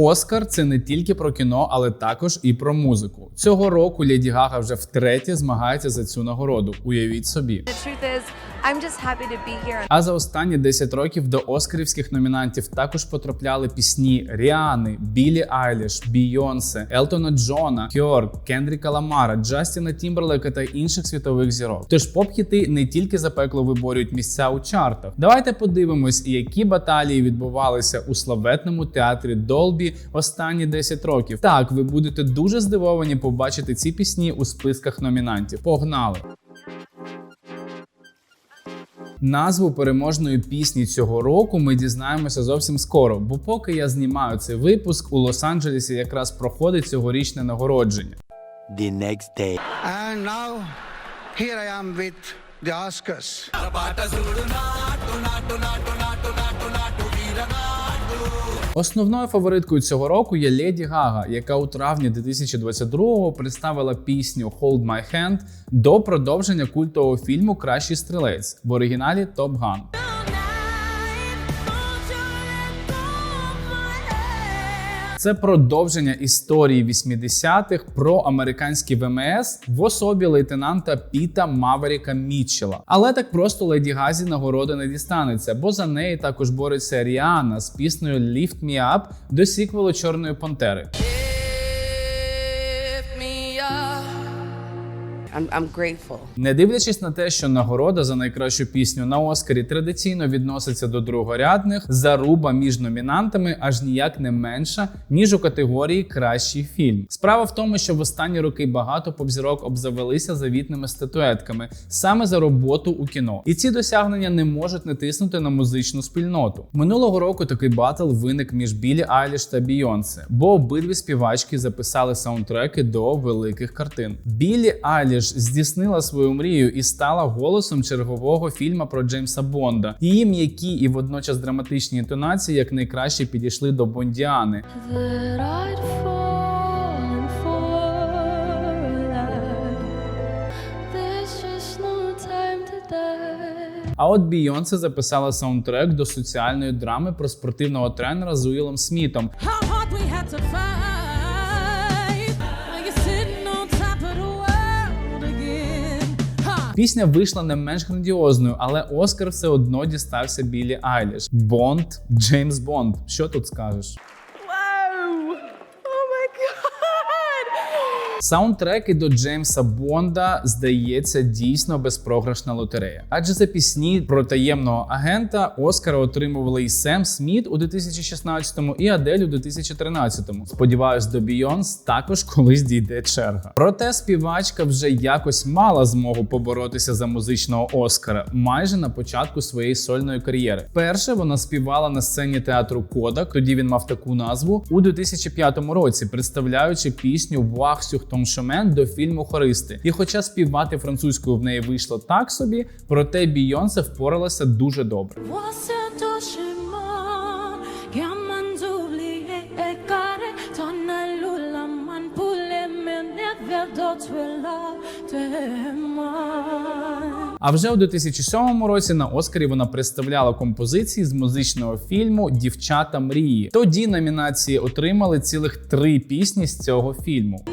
Оскар це не тільки про кіно, але також і про музику. Цього року Леді Гага вже втретє змагається за цю нагороду. Уявіть собі. I'm just happy to be here. А за останні 10 років до оскарівських номінантів також потрапляли пісні Ріани, Білі Айліш, Бійонсе, Елтона Джона, Кьор, Кендріка Ламара, Джастіна Тімберлека та інших світових зірок. Тож поп-хіти не тільки запекло виборюють місця у чартах. Давайте подивимось, які баталії відбувалися у славетному театрі Долбі останні 10 років. Так, ви будете дуже здивовані побачити ці пісні у списках номінантів. Погнали! Назву переможної пісні цього року ми дізнаємося зовсім скоро, бо поки я знімаю цей випуск, у Лос-Анджелесі якраз проходить цьогорічне нагородження. the next day. And now, here I am with the Oscars. Основною фавориткою цього року є Леді Гага, яка у травні 2022-го представила пісню Hold My Hand до продовження культового фільму Кращий стрілець в оригіналі Топ Ган. Це продовження історії 80-х про американський ВМС в особі лейтенанта Піта Маверіка Мітчела. Але так просто Леді Газі нагороди не дістанеться, бо за неї також бореться Ріана з піснею Lift Me Up до сіквелу Чорної Пантери. I'm, grateful. Не дивлячись на те, що нагорода за найкращу пісню на Оскарі традиційно відноситься до другорядних, заруба між номінантами аж ніяк не менша, ніж у категорії Кращий фільм. Справа в тому, що в останні роки багато попзірок обзавелися завітними статуетками саме за роботу у кіно, і ці досягнення не можуть не тиснути на музичну спільноту. Минулого року такий батл виник між Білі Айліш та Бійонсе, бо обидві співачки записали саундтреки до великих картин. Білі Айліш здійснила свою мрію і стала голосом чергового фільму про Джеймса Бонда. Її м'які і водночас драматичні інтонації як найкраще підійшли до Бондіани. А от Бійонсе записала саундтрек до соціальної драми про спортивного тренера з Уілом Смітом, How hard we had to fight. Пісня вийшла не менш грандіозною, але Оскар все одно дістався Білі Айліш. Бонд, Джеймс Бонд. Що тут скажеш? Whoa! Oh my god! Саундтреки до Джеймса Бонда здається дійсно безпрограшна лотерея. Адже за пісні про таємного агента Оскара отримували і Сем Сміт у 2016-му, і Адель у 2013-му. Сподіваюсь, до Бійонс також колись дійде черга. Проте співачка вже якось мала змогу поборотися за музичного Оскара майже на початку своєї сольної кар'єри. Перше вона співала на сцені театру Кодак, тоді він мав таку назву у 2005 році, представляючи пісню Вах Сюхтон Шомен до фільму Хористи. І хоча співати французькою в неї вийшло так собі, проте Бійонсе впоралася дуже добре. А вже у 2007 році на Оскарі вона представляла композиції з музичного фільму Дівчата мрії. Тоді номінації отримали цілих три пісні з цього фільму.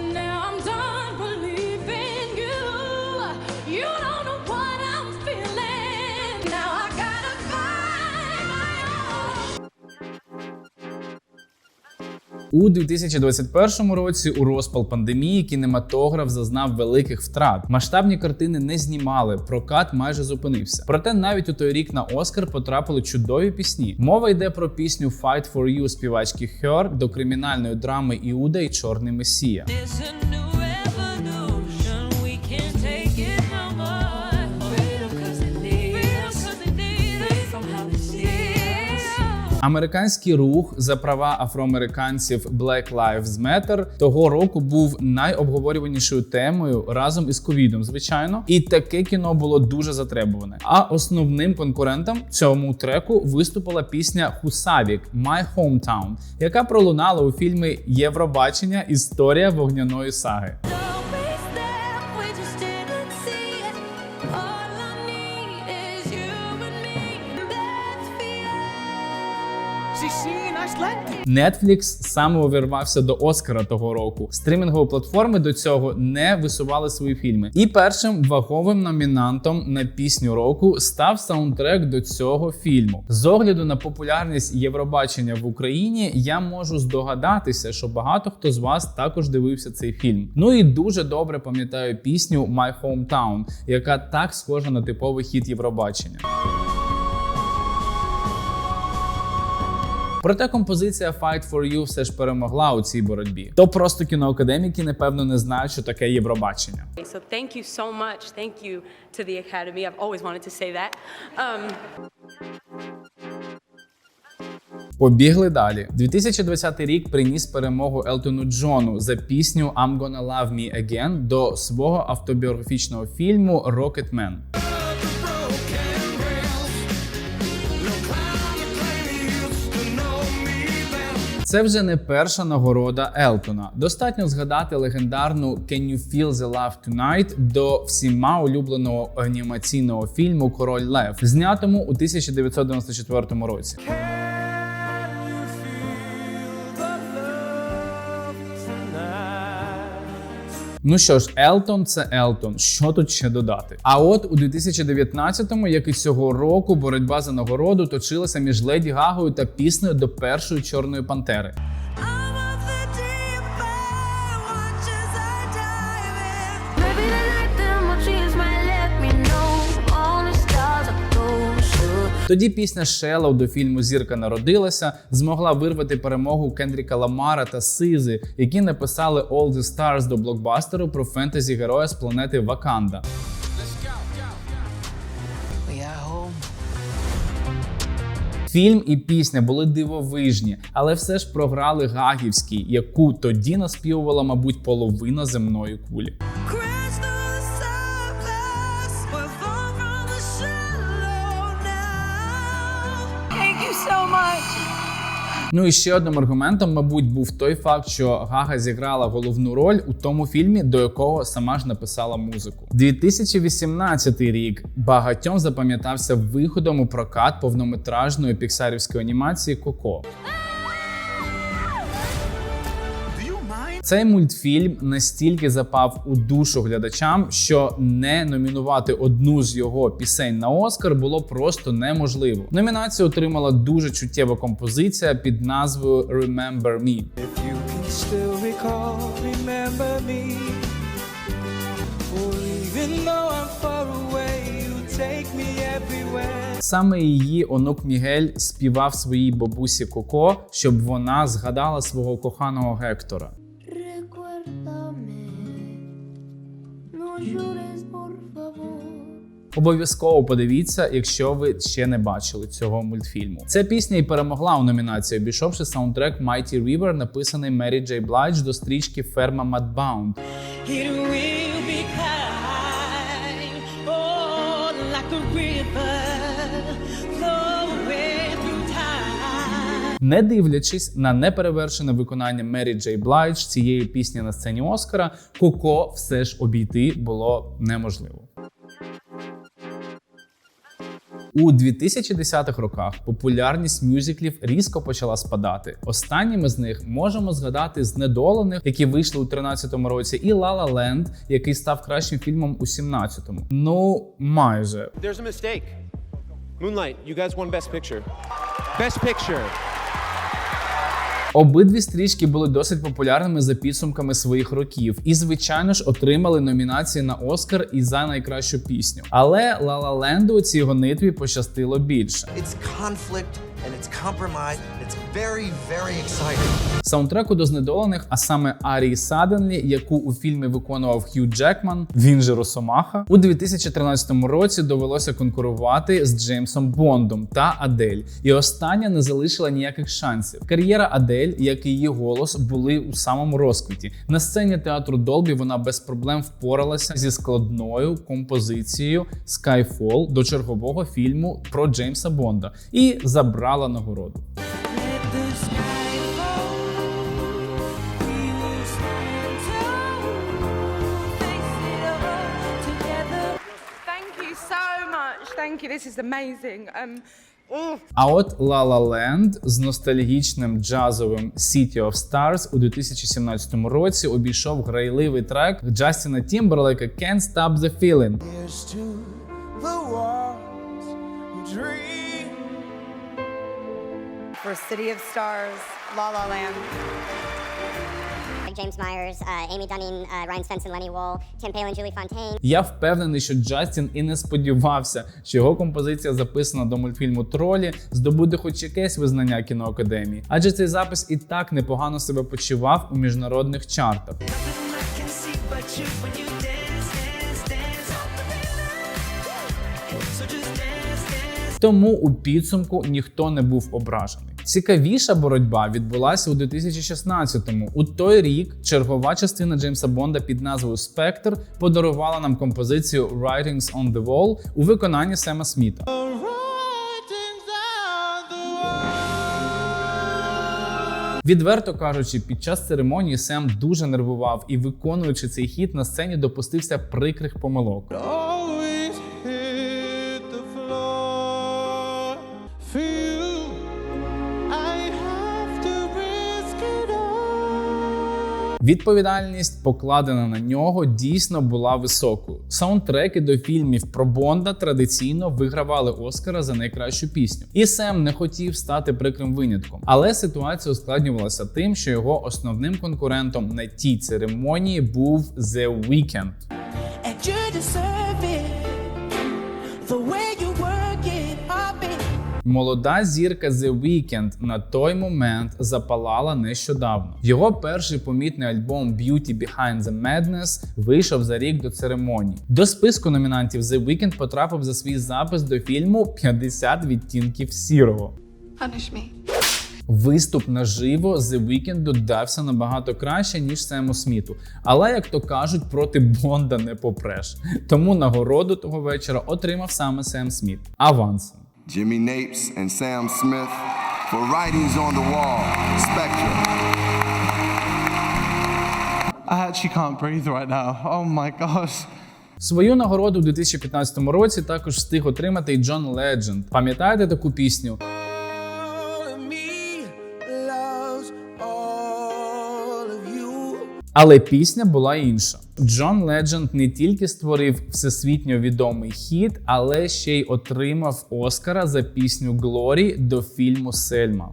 У 2021 році у розпал пандемії кінематограф зазнав великих втрат. Масштабні картини не знімали, прокат майже зупинився. Проте навіть у той рік на Оскар потрапили чудові пісні. Мова йде про пісню Fight for You співачки Her до кримінальної драми Іуда і Чорний Месія. Американський рух за права афроамериканців Black Lives Matter того року був найобговорюванішою темою разом із ковідом, звичайно, і таке кіно було дуже затребуване. А основним конкурентом цьому треку виступила пісня Хусавік My Hometown, яка пролунала у фільмі Євробачення Історія вогняної саги. Netflix саме увірвався до Оскара того року. Стрімінгові платформи до цього не висували свої фільми. І першим ваговим номінантом на пісню року став саундтрек до цього фільму. З огляду на популярність Євробачення в Україні, я можу здогадатися, що багато хто з вас також дивився цей фільм. Ну і дуже добре пам'ятаю пісню My Hometown, яка так схожа на типовий хіт Євробачення. Проте композиція Fight for You все ж перемогла у цій боротьбі. То просто кіноакадеміки, напевно, не знають, що таке Євробачення. So thank you so much. Thank you to the Academy. I've always wanted to say that. Um, Побігли далі. 2020 рік приніс перемогу Елтону Джону за пісню I'm Gonna Love Me Again до свого автобіографічного фільму Rocketman. Це вже не перша нагорода Елтона. Достатньо згадати легендарну Can You Feel the Love Tonight до всіма улюбленого анімаційного фільму Король Лев, знятому у 1994 році. Ну що ж, Елтон це Елтон. Що тут ще додати? А от у 2019-му, як і цього року, боротьба за нагороду точилася між Леді Гагою та піснею до першої чорної пантери. Тоді пісня Shallow до фільму Зірка народилася змогла вирвати перемогу Кендріка Ламара та Сизи, які написали All the Stars до блокбастеру про фентезі героя з планети Ваканда. Фільм і пісня були дивовижні, але все ж програли Гагівській, яку тоді наспівувала, мабуть, половина земної кулі. Ну і ще одним аргументом, мабуть, був той факт, що Гага зіграла головну роль у тому фільмі, до якого сама ж написала музику. 2018 рік багатьом запам'ятався виходом у прокат повнометражної піксарівської анімації Коко. Цей мультфільм настільки запав у душу глядачам, що не номінувати одну з його пісень на Оскар було просто неможливо. Номінацію отримала дуже чуттєва композиція під назвою Remember Me. still recall, remember me. For even though I'm far away, you take me everywhere. Саме її онук Мігель співав своїй бабусі Коко, щоб вона згадала свого коханого Гектора. Обов'язково подивіться, якщо ви ще не бачили цього мультфільму. Ця пісня і перемогла у номінації, обійшовши саундтрек Mighty River, написаний Мері Джей Блайдж до стрічки Ферма kind, oh, like a river Не дивлячись на неперевершене виконання Мері Джей Блайдж цієї пісні на сцені Оскара, Коко все ж обійти було неможливо. У 2010-х роках популярність мюзиклів різко почала спадати. Останніми з них можемо згадати знедолених, які вийшли у 13-му році, і La La Land, який став кращим фільмом у 17-му. Ну майже There's a mistake. Moonlight, you guys won Best Picture. Best Picture. Обидві стрічки були досить популярними за підсумками своїх років, і, звичайно ж, отримали номінації на Оскар і за найкращу пісню. Але La La Land у цій гонитві пощастило більше. It's conflict and it's compromise. It's very, very exciting. Саундтреку до знедолених, а саме Арії Саденлі, яку у фільмі виконував Хью Джекман, він же Росомаха, у 2013 році довелося конкурувати з Джеймсом Бондом та Адель. І остання не залишила ніяких шансів. Кар'єра Адель, як і її голос, були у самому розквіті. На сцені театру Долбі вона без проблем впоралася зі складною композицією Skyfall до чергового фільму про Джеймса Бонда і забрала нагороду. Thank you. This is amazing. Um, А от La La Land з ностальгічним джазовим City of Stars у 2017 році обійшов грайливий трек Джастіна Тімберлейка Can't Stop the Feeling. For City of Stars, La La Land. James Myers, uh, Amy Dunning, uh, Ryan Svensson, Lenny Wool, Tim Palin. Я впевнений, що Джастін і не сподівався, що його композиція, записана до мультфільму Тролі, здобуде хоч якесь визнання кіноакадемії, адже цей запис і так непогано себе почував у міжнародних чартах. Тому у підсумку ніхто не був ображений. Цікавіша боротьба відбулася у 2016-му. У той рік чергова частина Джеймса Бонда під назвою Спектр подарувала нам композицію Writings on the Wall у виконанні Сема Сміта. Відверто кажучи, під час церемонії Сем дуже нервував і, виконуючи цей хіт на сцені, допустився прикрих помилок. Відповідальність, покладена на нього, дійсно була високою. Саундтреки до фільмів про Бонда традиційно вигравали Оскара за найкращу пісню. І Сем не хотів стати прикрим винятком. Але ситуація ускладнювалася тим, що його основним конкурентом на тій церемонії був The Weeknd. And you Молода зірка The Weeknd на той момент запалала нещодавно. Його перший помітний альбом Beauty Behind the Madness вийшов за рік до церемонії. До списку номінантів The Weeknd потрапив за свій запис до фільму «50 відтінків сірого. Punish me. Виступ наживо The Weeknd додався набагато краще, ніж Сему Сміту. Але, як то кажуть, проти Бонда не попреш. Тому нагороду того вечора отримав саме Сем Сміт авансом. Jimmy Napes and Sam Smith for Writings on the Wall, Spectre. I actually can't breathe right now. Oh my gosh. Свою нагороду у 2015 році також встиг отримати і Джон Ледженд. Пам'ятаєте таку пісню? Але пісня була інша. Джон Ледженд не тільки створив всесвітньо відомий хіт, але ще й отримав Оскара за пісню Глорі до фільму Сельма.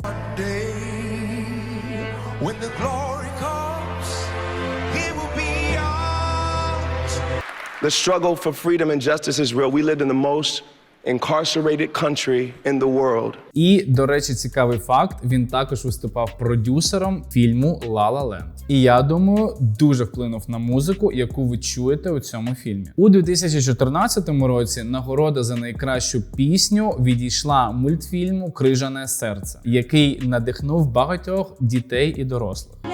The struggle for freedom and justice is real. We lived in the most incarcerated country in the world. І, до речі, цікавий факт: він також виступав продюсером фільму «Ла Ла Ленд». І я думаю, дуже вплинув на музику, яку ви чуєте у цьому фільмі. У 2014 році нагорода за найкращу пісню відійшла мультфільму Крижане серце, який надихнув багатьох дітей і дорослих.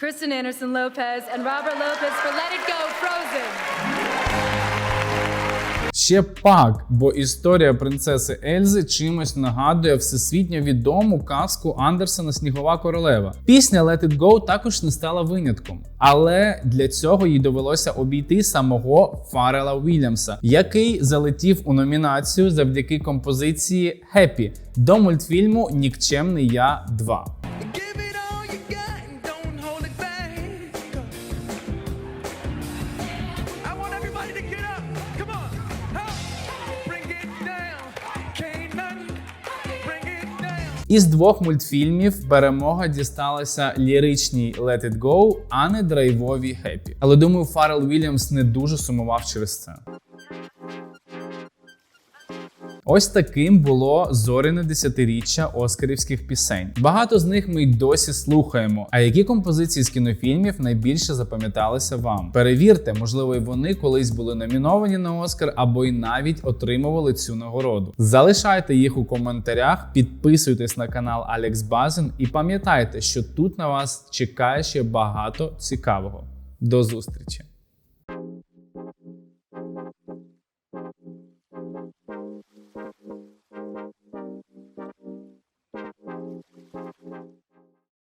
Kristen Anderson Lopez and Robert Lopez for Let It Go Frozen. Ще пак, бо історія принцеси Ельзи чимось нагадує всесвітньо відому казку Андерсена Снігова королева. Пісня Let It Go також не стала винятком, але для цього їй довелося обійти самого Фарела Уільямса, який залетів у номінацію завдяки композиції Happy до мультфільму Нікчемний я 2. Із двох мультфільмів перемога дісталася ліричній Let It Go, а не драйвовій Happy. Але думаю, Фарел Вільямс не дуже сумував через це. Ось таким було зоряне десятиріччя оскарівських пісень. Багато з них ми й досі слухаємо. А які композиції з кінофільмів найбільше запам'яталися вам? Перевірте, можливо, і вони колись були номіновані на Оскар або й навіть отримували цю нагороду. Залишайте їх у коментарях, підписуйтесь на канал Алекс Базин і пам'ятайте, що тут на вас чекає ще багато цікавого. До зустрічі!